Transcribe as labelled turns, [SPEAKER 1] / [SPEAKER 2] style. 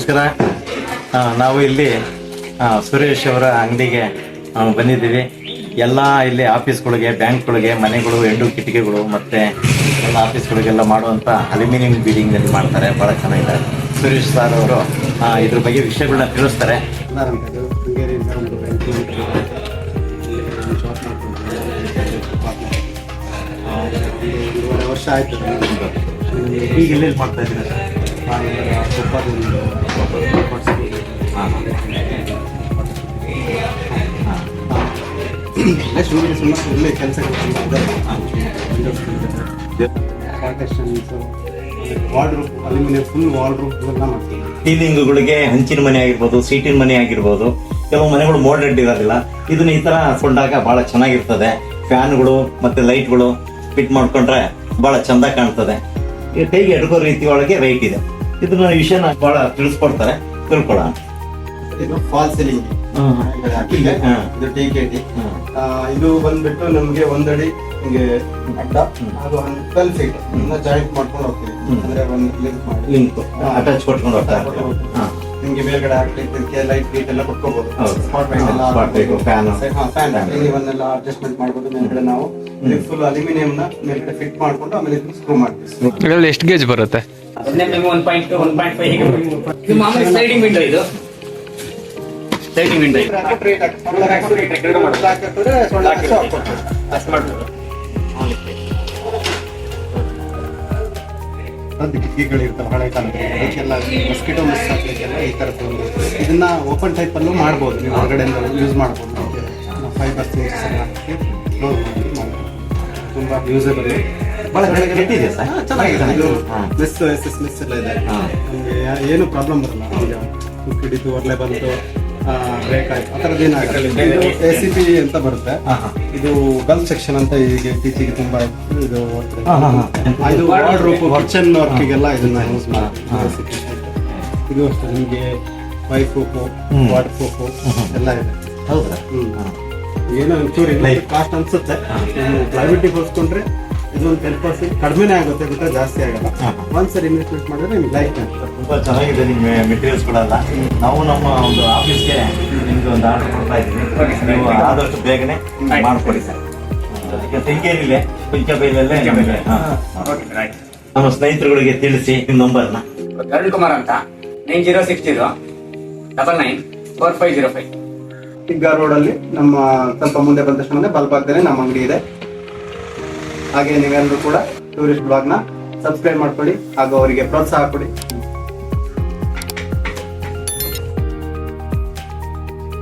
[SPEAKER 1] ನಮಸ್ಕಾರ ನಾವು ಇಲ್ಲಿ ಸುರೇಶ್ ಅವರ ಅಂಗಡಿಗೆ ಬಂದಿದ್ದೀವಿ ಎಲ್ಲ ಇಲ್ಲಿ ಆಫೀಸ್ಗಳಿಗೆ ಬ್ಯಾಂಕ್ಗಳಿಗೆ ಮನೆಗಳು ಎಂಡು ಕಿಟಕಿಗಳು ಮತ್ತು ಎಲ್ಲ ಆಫೀಸ್ಗಳಿಗೆಲ್ಲ ಮಾಡುವಂಥ ಅಲ್ಯೂಮಿನಿಯಂ ಬಿಲ್ಡಿಂಗ್ನಲ್ಲಿ ಮಾಡ್ತಾರೆ ಭಾಳ ಚೆನ್ನಾಗಿದೆ ಸುರೇಶ್ ಸರ್ ಅವರು ಇದ್ರ ಬಗ್ಗೆ ವಿಷಯಗಳನ್ನ ತಿಳಿಸ್ತಾರೆ
[SPEAKER 2] ವರ್ಷ ಆಯಿತು
[SPEAKER 1] ಈಗ ಎಲ್ಲೆಲ್ಲಿ ಮಾಡ್ತಾ ಇದ್ದೀರಾ ಸರ್
[SPEAKER 2] ಮಾಡ್ತೀವಿ.
[SPEAKER 1] ಸೀಲಿಂಗ್ಗಳಿಗೆ ಹಂಚಿನ ಮನೆ ಆಗಿರ್ಬೋದು ಸೀಟಿನ ಮನೆ ಆಗಿರ್ಬೋದು ಕೆಲವು ಮನೆಗಳು ಮೋಡೆಡ್ ಇರೋದಿಲ್ಲ. ಇದನ್ನ ಈ ತರ ಕೊಂಡಾಗ ಬಹಳ ಚೆನ್ನಾಗಿರ್ತದೆ. ಫ್ಯಾನ್ಗಳು ಮತ್ತೆ ಲೈಟ್ಗಳು ಫಿಟ್ ಮಾಡ್ಕೊಂಡ್ರೆ ಬಹಳ ಚಂದ ಕಾಣ್ತದೆ. ಕೈಗೆ ಎಡ್ಕೋ ರೀತಿ ಒಳಗೆ ರೈಟ್ ಇದೆ. ಇದನ್ನ ವಿಷಯನ ಬಹಳ ತಿಳಿಸ್ಕೊಡ್ತಾರೆ. ತಿಳ್ಕೊಳ್ಳೋಣ
[SPEAKER 2] ಇದು ಫಾಲ್ ಸೀಲಿಂಗ್. ಇದು ಟಿ ಕೆ ಟಿ ಇದು ಬಂದ್ಬಿಟ್ಟು ನಮ್ಗೆ ಒಂದಡಿ ಹಿಂಗೆ ಅಡ್ಡ ಅದು ಒಂದು ಟ್ವೆಲ್ ಫೀಟ್ ಜಾಯಿಂಟ್ ಮಾಡ್ಕೊಂಡು ಹೋಗ್ತೀವಿ. ಅಂದ್ರೆ ಒಂದು ಲಿಂಕ್ ಮಾಡಿ.
[SPEAKER 1] ಲಿಂಕ್ ಅಟ್ಯಾಚ್ ಕೊಟ್ಕೊಂಡು ಹೋಗ್ತಾರೆ ಹಾ.
[SPEAKER 2] ನಿಮ್ಗೆ ಮೇಲ್ಗಡೆ ಹಾಕ್ಲಿಕ್ಕೆ ಇದಕ್ಕೆ ಲೈಟ್ ಗೀಟ್ ಎಲ್ಲ ಕೊಟ್ಕೋಬಹುದು
[SPEAKER 1] ಹೌದು.
[SPEAKER 2] ಸ್ಪಾಟ್ ಲೈಟ್ ಎಲ್ಲ ಫ್ಯಾನ್. ಇವನ್ನೆಲ್ಲ ಅಡ್ಜಸ್ಟ್ಮೆಂಟ್ ಮಾಡ್ಬೋದು ಮೇಲ್ಗಡೆ ನಾವು ಫುಲ್ ಅಲ್ಯೂಮಿನಿಯಂ ನ ಮೇಲ್ಗಡೆ ಫಿಟ್ ಮಾಡ್ಕೊಂಡು ಆಮೇಲೆ ಸ್ಕ್ರೂ ಮಾಡ್ತೀವಿ.
[SPEAKER 3] ಇದರಲ್ಲಿ ಎಷ್ಟು ಗೇಜ್ ಬರುತ್ತೆ?
[SPEAKER 4] One point one point five ಹೀಗೆ ಇದು ಮಾಮೂಲಿ ಸ್ಲೈಡಿಂಗ್ ವಿಂಡೋ ಇದು. ಇದು.
[SPEAKER 2] ಹಳೆ ಕಾಲದಲ್ಲಿ. ಅದಕ್ಕೆಲ್ಲ ಮಸ್ಕಿಟೋ ಮಿಸ್ ಹಾಕ್ಲಿಕ್ಕೆಲ್ಲ ಈ ಥರದ್ದು ಒಂದು ಇದನ್ನ ಓಪನ್ ಟೈಪ್ ಅಲ್ಲೂ ಮಾಡ್ಬೋದು. ನೀವು ಹೊರಗಡೆಯಿಂದ ಯೂಸ್ ಮಾಡ್ಬೋದು. ಫೈಬರ್ ಥಿಂಗ್ಸ್ ಎಲ್ಲ ಹಾಕಿ ತುಂಬಾ ಯೂಸಬಲ್
[SPEAKER 1] ಬಹಳ ಕೆಟ್ಟಿದೆ ಸರ್.
[SPEAKER 2] ಚೆನ್ನಾಗಿದೆ. ಮಿಸ್ ಎಸ್ ಎಸ್ ಮಿಸ್ ಎಲ್ಲ ಇದೆ. ನಮಗೆ ಏನು ಪ್ರಾಬ್ಲಮ್ ಬರಲ್ಲ. ಈಗ ಹಿಡಿದು ಒಳ್ಳೆ ಬಂತು ಬ್ರೇಕ್ ಆಯ್ತು. ಆ ಥರದ್ದು ಏನಾಗಲ್ಲ ಎ ಸಿ ಪಿ ಅಂತ ಬರುತ್ತೆ. ಇದು ಗಲ್ ಸೆಕ್ಷನ್ ಅಂತ ಈಗ ಇತ್ತೀಚೆಗೆ ತುಂಬಾ ಇದು ಇದು ವಾರ್ಡ್ ರೂಪ್ ಕಿಚನ್ ವರ್ಕಿಗೆಲ್ಲ ಇದನ್ನ ಯೂಸ್ ಮಾಡಿ ಇದು ಅಷ್ಟೇ ನಿಮಗೆ ವೈ ಪ್ರೂಫು ವಾರ್ಡ್ ಪ್ರೂಫು ಎಲ್ಲ ಇದೆ.
[SPEAKER 1] ಹೌದಾ.
[SPEAKER 2] ಏನೋ ಒಂಚೂರು. ಕಾಸ್ಟ್ ಅನ್ಸುತ್ತೆ. ಪ್ರೈವೇಟಿಗೆ ಹೋಲಿಸ್ಕೊಂಡ್ರೆ ಇದೊಂದು ಟೆನ್ ಪರ್ಸೆಂಟ್ ಕಡಿಮೆನೇ ಆಗುತ್ತೆ ಬಿಟ್ಟರೆ ಜಾಸ್ತಿ ಆಗಲ್ಲ.
[SPEAKER 1] ಹಾ.
[SPEAKER 2] ಒಂದ್ಸರಿ ಇನ್ವೆಸ್ಟ್ಮೆಂಟ್ ಮಾಡಿದ್ರೆ ನಿಮ್ಗೆ ಲೈಫ್
[SPEAKER 1] ತುಂಬಾ ಚೆನ್ನಾಗಿದೆ ನಿಮ್ಮ ಮೆಟೀರಿಯಲ್ಸ್ ಕೊಡಲ್ಲ. ನಾವು ನಮ್ಮ ಒಂದು ಆಫೀಸ್ಗೆ ನಿಮ್ಗೆ ಒಂದು ಆರ್ಡರ್ ಕೊಡ್ತಾ ಇದ್ದೀವಿ. ನೀವು ಆದಷ್ಟು ಬೇಗನೆ ಮಾಡ್ಕೊಡಿ ಸರ್. ಅದಕ್ಕೆ ತೆಂಗೇರಿಲೆ ಪಂಚಬೈಲಲ್ಲೇ ನಿಮಗೆ ಹಾ.
[SPEAKER 4] ಓಕೆ ರೈಟ್
[SPEAKER 1] ನಮ್ಮ ಸ್ನೇಹಿತರುಗಳಿಗೆ ತಿಳಿಸಿ ನಿಮ್ಮ ನಂಬರ್ನ
[SPEAKER 4] ಅರುಣ್ ಕುಮಾರ್ ಅಂತ. Nine zero six zero double nine four five zero five
[SPEAKER 2] ಇಗ್ಗಾ ರೋಡಲ್ಲಿ ನಮ್ಮ ಸ್ವಲ್ಪ ಮುಂದೆ ಬಂದ ತಕ್ಷಣ ಬಲ್ಬಾಗ್ದೇ ನಮ್ಮ ಅಂಗಡಿ ಇದೆ. ಹಾಗೆ ನೀವೆಲ್ಲರೂ ಕೂಡ ಟೂರಿಸ್ಟ್ ಬ್ಲಾಗ್ನ ಸಬ್ಸ್ಕ್ರೈಬ್ ಮಾಡ್ಕೊಳ್ಳಿ ಹಾಗೂ ಅವರಿಗೆ ಪ್ರೋತ್ಸಾಹ ಕೊಡಿ.